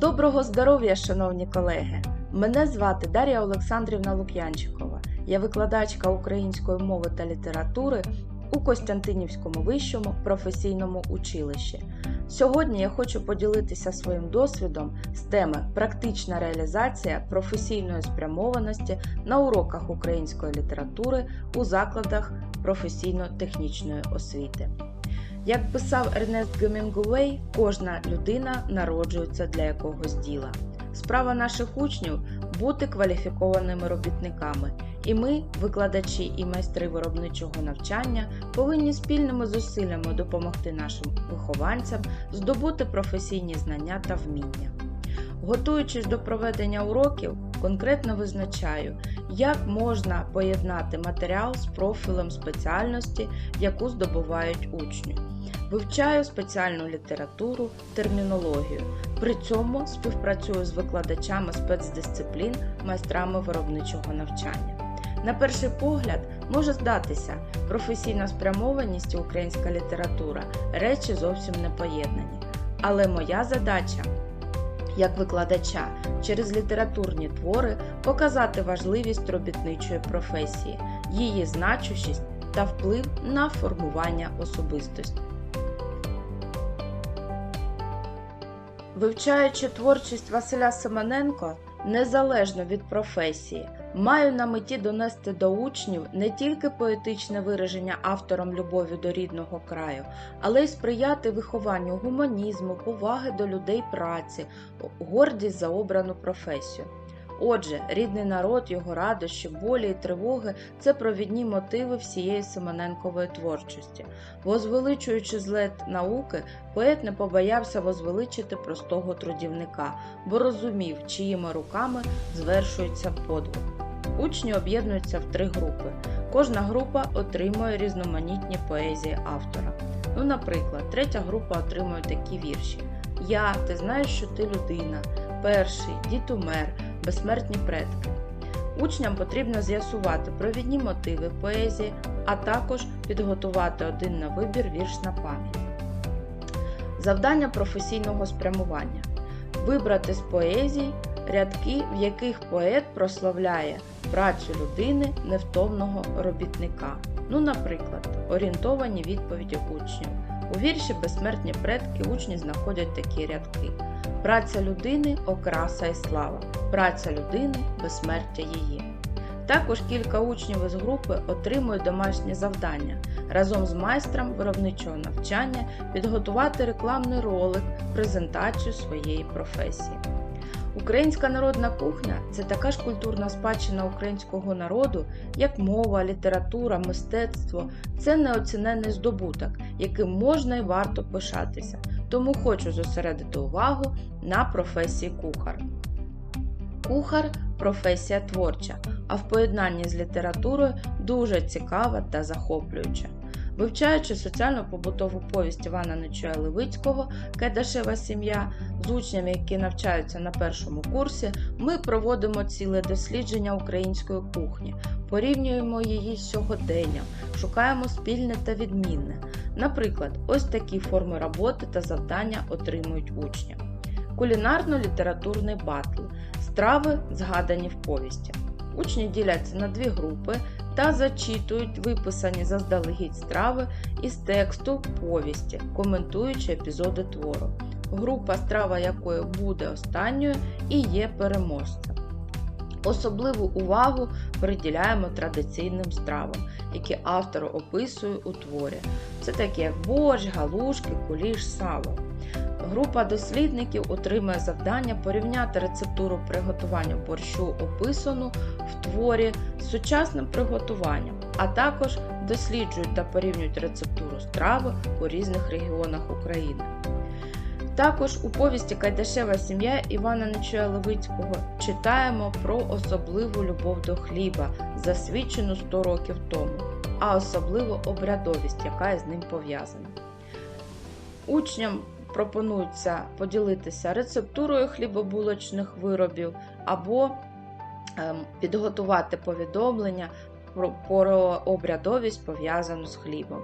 Доброго здоров'я, шановні колеги! Мене звати Дар'я Олександрівна Лук'янчикова. Я викладачка української мови та літератури у Костянтинівському вищому професійному училищі. Сьогодні я хочу поділитися своїм досвідом з теми Практична реалізація професійної спрямованості на уроках української літератури у закладах професійно-технічної освіти. Як писав Ернест Гемінгуей, кожна людина народжується для якогось діла. Справа наших учнів бути кваліфікованими робітниками, і ми, викладачі і майстри виробничого навчання, повинні спільними зусиллями допомогти нашим вихованцям здобути професійні знання та вміння. Готуючись до проведення уроків, конкретно визначаю, як можна поєднати матеріал з профілем спеціальності, яку здобувають учні. Вивчаю спеціальну літературу, термінологію. При цьому співпрацюю з викладачами спецдисциплін, майстрами виробничого навчання. На перший погляд може здатися, професійна спрямованість і українська література речі зовсім не поєднані. Але моя задача як викладача через літературні твори показати важливість робітничої професії, її значущість та вплив на формування особистості. Вивчаючи творчість Василя Семененко, незалежно від професії, маю на меті донести до учнів не тільки поетичне вираження автором любові до рідного краю, але й сприяти вихованню гуманізму, поваги до людей праці, гордість за обрану професію. Отже, рідний народ, його радощі, болі і тривоги це провідні мотиви всієї Семененкової творчості. Возвеличуючи злет науки, поет не побоявся возвеличити простого трудівника, бо розумів, чиїми руками звершується подвиг. Учні об'єднуються в три групи. Кожна група отримує різноманітні поезії автора. Ну, наприклад, третя група отримує такі вірші: Я, ти знаєш, що ти людина, перший, дід умер безсмертні предки. Учням потрібно з'ясувати провідні мотиви поезії, а також підготувати один на вибір вірш на пам'ять. Завдання професійного спрямування вибрати з поезій рядки, в яких поет прославляє працю людини невтомного робітника. Ну, наприклад, орієнтовані відповіді учнів. У вірші Безсмертні предки учні знаходять такі рядки: Праця людини окраса і слава, праця людини безсмертя її. Також кілька учнів із групи отримують домашнє завдання разом з майстром виробничого навчання підготувати рекламний ролик, презентацію своєї професії. Українська народна кухня це така ж культурна спадщина українського народу, як мова, література, мистецтво. Це неоціненний здобуток, яким можна і варто пишатися. Тому хочу зосередити увагу на професії кухар. Кухар професія творча, а в поєднанні з літературою дуже цікава та захоплююча. Вивчаючи соціально-побутову повість Івана Нечуя Левицького Кайдашева сім'я з учнями, які навчаються на першому курсі, ми проводимо ціле дослідження української кухні, порівнюємо її з сьогоденням, шукаємо спільне та відмінне. Наприклад, ось такі форми роботи та завдання отримують учні. Кулінарно-літературний батл. Страви згадані в повісті. Учні діляться на дві групи та зачитують виписані заздалегідь страви із тексту повісті, коментуючи епізоди твору. Група, страва якої буде останньою і є переможцем. Особливу увагу приділяємо традиційним стравам, які автор описує у творі. Це такі як борщ, галушки, куліш, сало. Група дослідників отримує завдання порівняти рецептуру приготування борщу, описану в творі з сучасним приготуванням, а також досліджують та порівнюють рецептуру страви у різних регіонах України. Також у повісті Кайдашева сім'я Івана Нечуя Левицького читаємо про особливу любов до хліба, засвідчену 100 років тому, а особливо обрядовість, яка із ним пов'язана. Учням пропонується поділитися рецептурою хлібобулочних виробів або ем, підготувати повідомлення про обрядовість пов'язану з хлібом.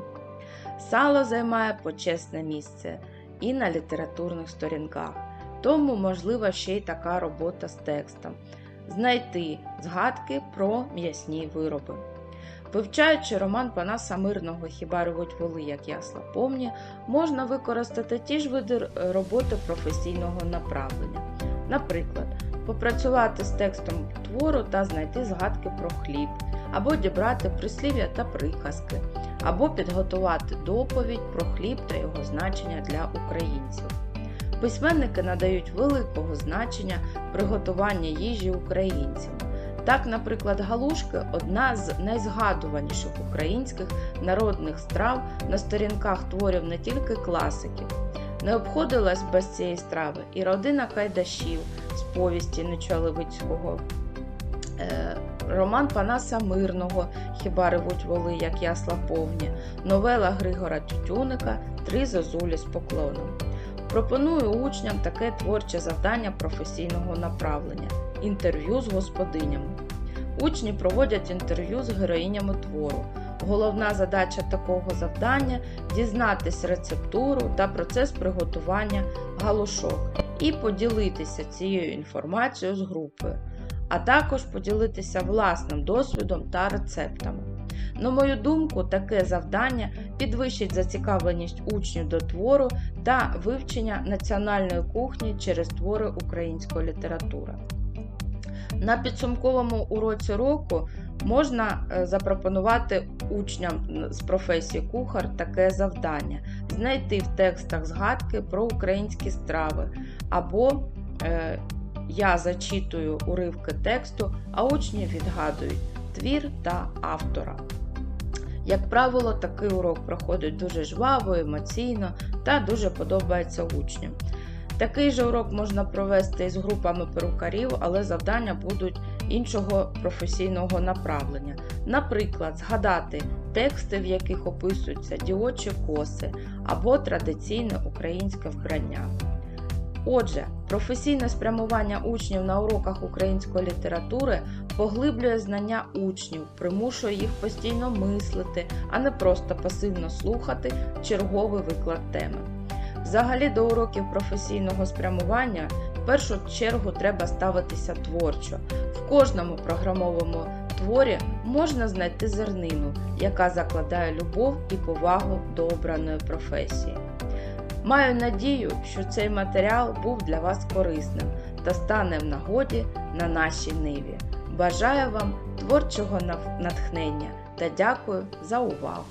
Сало займає почесне місце і на літературних сторінках. тому можлива ще й така робота з текстом. Знайти згадки про м'ясні вироби. Вивчаючи роман Панаса Мирного Хіба ревуть воли, як ясла помні, можна використати ті ж види роботи професійного направлення. Наприклад, попрацювати з текстом твору та знайти згадки про хліб, або дібрати прислів'я та приказки, або підготувати доповідь про хліб та його значення для українців. Письменники надають великого значення приготування їжі українцям. Так, наприклад, галушки одна з найзгадуваніших українських народних страв на сторінках творів не тільки класиків. Не обходилась без цієї страви і родина Кайдашів з повісті Неча Левицького, е, роман Панаса Мирного Хіба ревуть воли, як ясла повні, новела Григора Тютюника Три зозулі з поклоном. Пропоную учням таке творче завдання професійного направлення інтерв'ю з господинями. Учні проводять інтерв'ю з героїнями твору. Головна задача такого завдання дізнатись рецептуру та процес приготування галушок і поділитися цією інформацією з групою, а також поділитися власним досвідом та рецептами. На мою думку, таке завдання підвищить зацікавленість учнів до твору та вивчення національної кухні через твори української літератури. На підсумковому уроці року можна е, запропонувати учням з професії кухар таке завдання: знайти в текстах згадки про українські страви, або е, я зачитую уривки тексту, а учні відгадують твір та автора. Як правило, такий урок проходить дуже жваво, емоційно та дуже подобається учням. Такий же урок можна провести з групами перукарів, але завдання будуть іншого професійного направлення. Наприклад, згадати тексти, в яких описуються діочі коси або традиційне українське вбрання. Отже, професійне спрямування учнів на уроках української літератури поглиблює знання учнів, примушує їх постійно мислити, а не просто пасивно слухати черговий виклад теми. Взагалі до уроків професійного спрямування в першу чергу треба ставитися творчо. В кожному програмовому творі можна знайти зернину, яка закладає любов і повагу до обраної професії. Маю надію, що цей матеріал був для вас корисним та стане в нагоді на нашій ниві. Бажаю вам творчого натхнення та дякую за увагу!